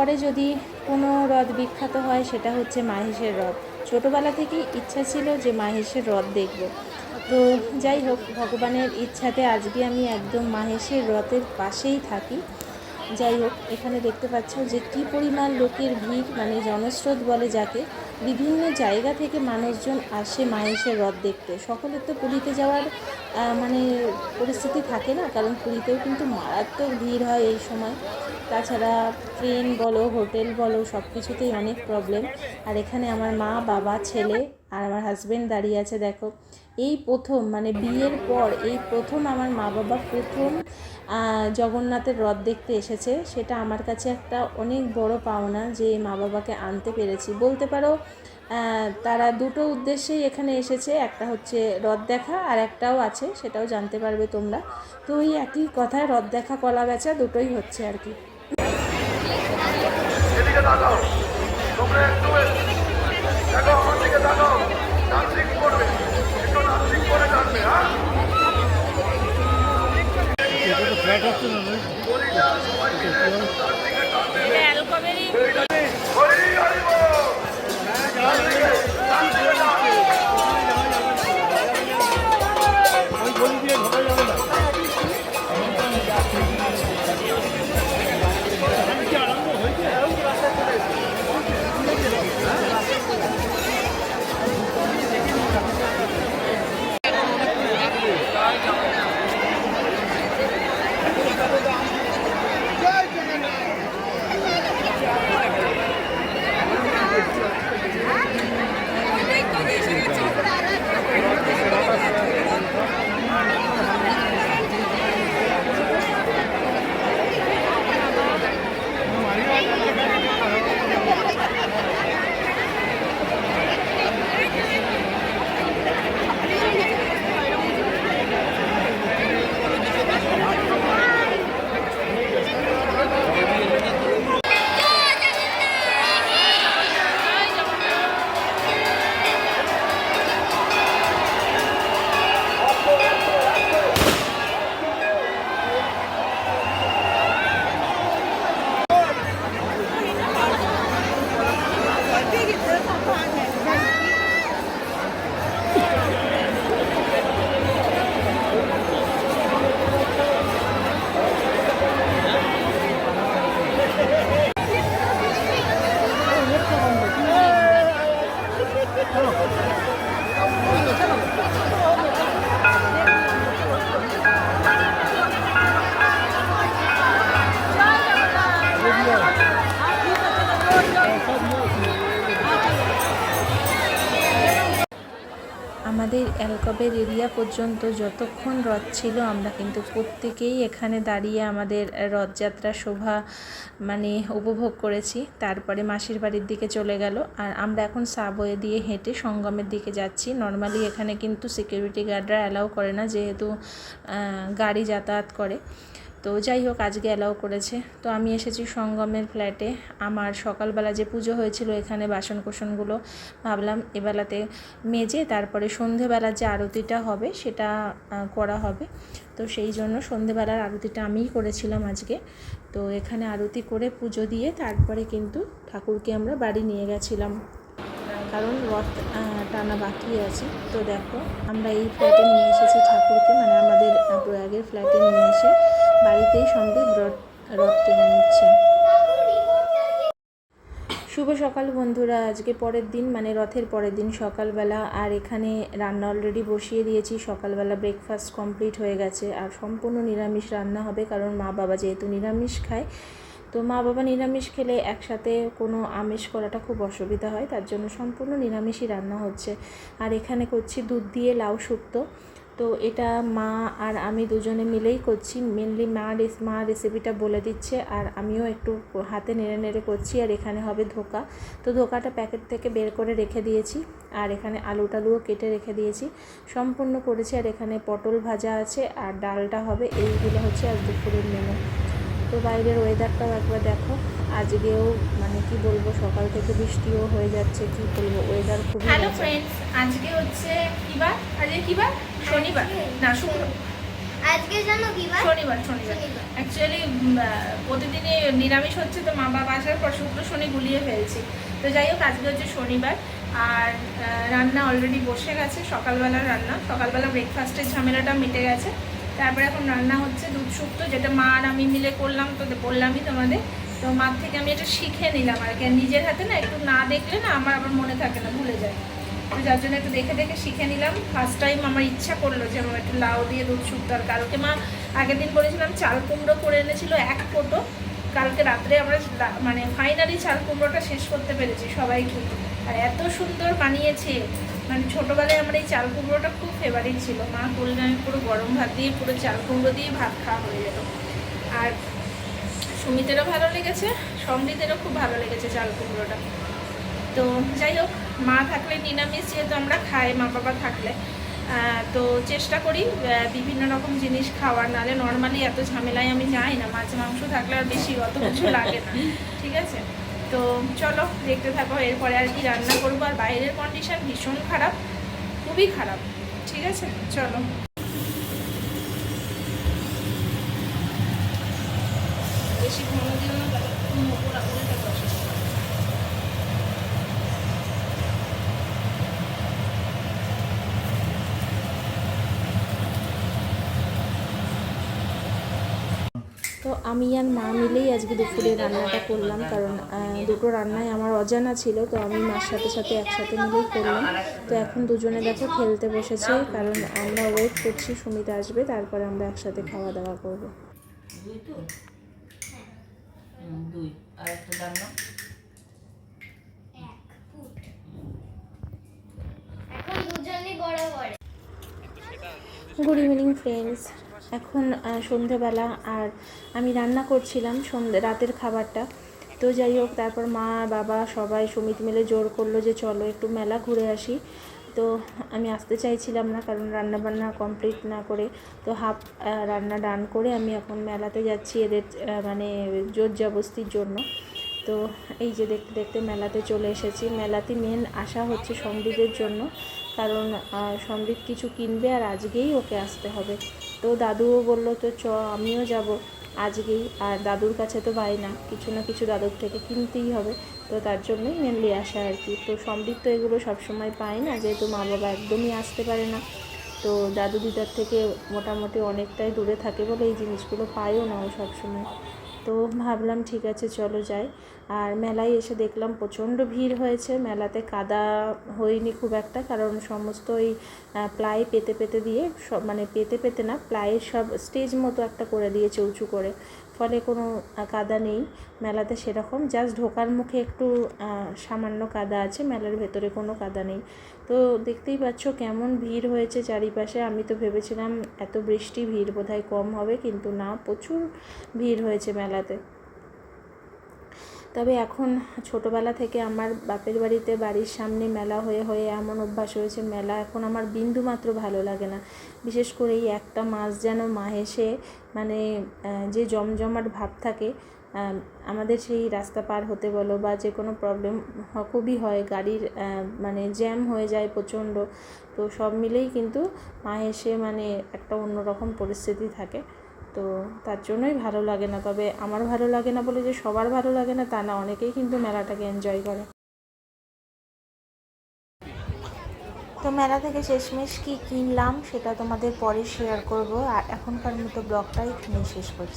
পরে যদি কোনো হ্রদ বিখ্যাত হয়, সেটা হচ্ছে মাহেশের হ্রদ। ছোটোবেলা থেকেই ইচ্ছা ছিল যে মাহেশের হ্রদ দেখব। তো যাই হোক, ভগবানের ইচ্ছাতে আজকে আমি একদম মাহেশের হ্রদের পাশেই থাকি। যাই হোক, এখানে দেখতে পাচ্ছ যে কী পরিমাণ লোকের ভিড় মানে জনস্রোত বলে যাকে। বিভিন্ন জায়গা থেকে মানুষজন আসে মাহেশের হ্রদ দেখতে। সকলের তো পুরীতে যাওয়ার মানে পরিস্থিতি থাকে না, কারণ পুরীতেও কিন্তু মারাত্মক ভিড় হয় এই সময়। তাছাড়া ট্রেন বলো, হোটেল বলো সব কিছুতেই অনেক প্রবলেম আর এখানে আমার মা, বাবা, ছেলে আর আমার হাজব্যান্ড দাঁড়িয়ে আছে, দেখো। এই প্রথম মানে বিয়ের পর এই প্রথম আমার মা বাবা প্রথম জগন্নাথের রথ দেখতে এসেছে। সেটা আমার কাছে একটা অনেক বড় পাওনা যে মা বাবাকে আনতে পেরেছি। বলতে পারো তারা দুটো উদ্দেশ্যেই এখানে এসেছে। একটা হচ্ছে রথ দেখা আর একটাও আছে, সেটাও জানতে পারবে তোমরা। তো ওই একই কথায় রথ দেখা কলা বেচা দুটোই হচ্ছে আর কি। দেখো, আমার দিকে একটু Gracias. অ্যালকবের এরিয়া পর্যন্ত যতক্ষণ রথ ছিল, আমরা কিন্তু প্রত্যেকেই এখানে দাঁড়িয়ে আমাদের রথযাত্রা শোভা মানে উপভোগ করেছি। তারপরে মাসির বাড়ির দিকে চলে গেল। আর আমরা এখন সাবওয়ে দিয়ে হেঁটে সঙ্গমের দিকে যাচ্ছি। নর্মালি এখানে কিন্তু সিকিউরিটি গার্ডরা অ্যালাউ করে না, যেহেতু গাড়ি যাতায়াত করে। তো যাই হোক, আজকে অ্যালাউ করেছে। তো আমি এসেছি সঙ্গমের ফ্ল্যাটে আমার সকালবেলা যে পুজো হয়েছিল, এখানে বাসন কোসনগুলো ভাবলাম এবেলাতে মেজে তারপরে সন্ধেবেলার যে আরতিটা হবে, সেটা করা হবে। তো সেই জন্য সন্ধেবেলার আরতিটা আমিই করেছিলাম আজকে। তো এখানে আরতি করে পুজো দিয়ে তারপরে কিন্তু ঠাকুরকে আমরা বাড়ি নিয়ে গেছিলাম। কারণ রথ টানা বাকি আছে। তো দেখো, আমরা এই ফ্ল্যাটে নিয়ে এসেছি ঠাকুরকে মানে আমাদের প্রয়াগের ফ্ল্যাটে নিয়ে এসে বাড়িতেই সঙ্গে রথ রথ টেনে নিচ্ছে। শুভ সকাল বন্ধুরা, আজকে পরের দিন মানে রথের পরের দিন সকালবেলা, আর এখানে রান্না অলরেডি বসিয়ে দিয়েছি। সকালবেলা ব্রেকফাস্ট কমপ্লিট হয়ে গেছে, আর সম্পূর্ণ নিরামিষ রান্না হবে, কারণ মা বাবা যেহেতু নিরামিষ খায় তো মা বাবা নিরামিষ খেলে একসাথে কোনো আমিষ করাটা খুব অসুবিধা হয়, তার জন্য সম্পূর্ণ নিরামিষই রান্না হচ্ছে। আর এখানে করছি দুধ দিয়ে লাউ শুক্তো। তো এটা মা আর আমি দুজনে মিলেই করছি মেনলি মা মা রেসিপিটা বলে দিচ্ছে আর আমিও একটু হাতে নেড়ে নেড়ে করছি আর এখানে হবে ধোকা। তো ধোকাটা প্যাকেট থেকে বের করে রেখে দিয়েছি আর এখানে আলু টালুও কেটে রেখে দিয়েছি। সম্পূর্ণ করেছি আর এখানে পটল ভাজা আছে আর ডালটা হবে, এইগুলো হচ্ছে আজ দুপুরের মেনু তো বাইরের ওয়েদারটাও একবার দেখো। আজকেও মানে কি বলব সকাল থেকে বৃষ্টিও হয়ে যাচ্ছে কি বলব ওয়েদার খুব হ্যালো। ফ্রেন্ডস আজকে হচ্ছে কি বার? আজকে কি বার? শনিবার। না শুক্র। আজকে জানো কি বার? শনিবার শনিবার। অ্যাকচুয়ালি প্রতিদিনই নিরামিষ হচ্ছে তো মা বাবা আসার পর শুক্র শনি গুলিয়ে ফেলছি। তো যাই হোক আজকে হচ্ছে শনিবার। আর রান্না অলরেডি বসে গেছে সকালবেলার রান্না। সকালবেলা ব্রেকফাস্টের ঝামেলাটা মিটে গেছে। তারপরে এখন রান্না হচ্ছে দুধ শুক্তো, যেটা মা আর আমি মিলে করলাম, তো বললামই তোমাদের। তো মার থেকে আমি এটা শিখে নিলাম আর কি। নিজের হাতে না একটু না দেখলে না আমার আবার মনে থাকে না, ভুলে যায়। তো যার জন্য একটু দেখে দেখে শিখে নিলাম। ফার্স্ট টাইম আমার ইচ্ছা করল যে আমার একটু লাউ দিয়ে দুধ শুক্তো আর কালকে মা আগের দিন বলেছিলাম চাল কুমড়ো করে এনেছিল এক ফোটো। কালকে রাত্রে আমরা মানে ফাইনালি চাল কুমড়োটা শেষ করতে পেরেছি সবাই খেয়ে আর এত সুন্দর বানিয়েছে। মানে ছোটোবেলায় আমার এই চাল কুমড়োটা খুব ফেভারিট ছিল। মা করলে আমি পুরো গরম ভাত দিয়ে, পুরো চাল কুমড়ো দিয়ে ভাত খাওয়া হয়ে যেত আর সুমিতেরও ভালো লেগেছে সমৃদ্ধেরও খুব ভালো লেগেছে চাল কুমড়োটা। তো যাই হোক, মা থাকলে নিরামিষ, যেহেতু আমরা খাই, মা বাবা থাকলে। তো চেষ্টা করি বিভিন্ন রকম জিনিস খাওয়ার। নাহলে নর্মালি এত ঝামেলায় আমি যাই না, মাছ, মাংস থাকলে আর বেশি অত কিছু লাগে না। ঠিক আছে? তো চলো দেখতে থাকো, এরপরে আর কি রান্না করব। আর বাইরের কন্ডিশন ভীষণ খারাপ, খুবই খারাপ, ঠিক আছে? চলো। বেশি ঘন দিও না তো আমি আর মা মিলেই আজকে দুপুরে রান্নাটা করলাম কারণ দুটো রান্নায় আমার অজানা ছিল তো আমি মার সাথে সাথে একসাথে মিলেই করলাম। তো এখন দুজনে দেখো খেলতে বসেছে কারণ আমরা ওয়েট করছি সুমিতা আসবে তারপরে আমরা একসাথে খাওয়া দাওয়া করব। দুই তো? হুম, দুই। আর একটা ডান নাও। এক ফুট এখন দুজনই বড় বড় গুড ইভিনিং ফ্রেন্ডস এখন সন্ধেবেলা আর আমি রান্না করছিলাম সন্ধে, রাতের খাবারটা। তো যাই হোক, তারপর মা, বাবা সবাই সমিত মিলে জোর করল যে চলো একটু মেলা ঘুরে আসি। তো আমি আসতে চাইছিলাম না কারণ রান্না বান্না কমপ্লিট না করে তো হাফ রান্না ডান করে আমি এখন মেলাতে যাচ্ছি এদের মানে জোর জবস্তির জন্য। তো এই যে দেখতে দেখতে মেলাতে চলে এসেছি। মেলাতে মেন আশা হচ্ছে সমৃদ্ধের জন্য। কারণ সমৃদ্ধ কিছু কিনবে আর আজকেই ওকে আসতে হবে। তো দাদুও বলল, তো চ, আমিও যাব আজকেই। আর দাদুর কাছে তো পাই না, কিছু না কিছু দাদুর থেকে কিনতেই হবে। তো তার জন্যই মেনলি আসা আর কি। তো সমৃদ্ধ এগুলো সবসময় পায় না, যেহেতু মা বাবা একদমই আসতে পারে না। তো দাদু দিদার থেকে মোটামুটি অনেকটাই দূরে থাকে বলে এই জিনিসগুলো পায়ও না ও সবসময়। তো ভাবলাম ঠিক আছে, চলো যাই। আর মেলায় এসে দেখলাম প্রচণ্ড ভিড় হয়েছে। মেলাতে কাদা হয়নি খুব একটা, কারণ সমস্ত ওই প্লাই পেতে পেতে দিয়ে সব মানে পেতে পেতে না, প্লাইয়ের সব স্টেজ মতো একটা করে দিয়েছে উঁচু করে। ফলে কোনো কাদা নেই। মেলাতে সেরকম। জাস্ট ঢোকার মুখে একটু সামান্য কাদা আছে। মেলার ভেতরে কোনো কাদা নেই। তো দেখতেই পাচ্ছ কেমন ভিড় হয়েছে চারিপাশে। আমি তো ভেবেছিলাম এত বৃষ্টি ভিড় বোধহয় কম হবে, কিন্তু না, প্রচুর ভিড় হয়েছে মেলাতে। তবে এখন ছোটোবেলা থেকে আমার বাপের বাড়িতে বাড়ির সামনে মেলা হয়ে হয়ে এমন অভ্যাস হয়েছে, মেলা এখন আমার বিন্দু মাত্র ভালো লাগে না। বিশেষ করে এই একটা মাস যেন মাহেসে মানে যে জমজমাট ভাব থাকে আমাদের সেই রাস্তা পার হতে বলো বা যে কোনো প্রবলেম খুবই হয়, গাড়ির মানে জ্যাম হয়ে যায় প্রচণ্ড। তো সব মিলেই কিন্তু মাহেসে মানে একটা অন্যরকম পরিস্থিতি থাকে। তো তার জন্যই ভালো লাগে না। তবে আমার ভালো লাগে না বলে যে সবার ভালো লাগে না, তা না, অনেকেই কিন্তু মেলাটাকে এনজয় করে। তো মেলা থেকে শেষমেশ কি কিনলাম সেটা তোমাদের পরে শেয়ার করব। আর এখনকার মতো ব্লগটাই এখানেই শেষ করছি।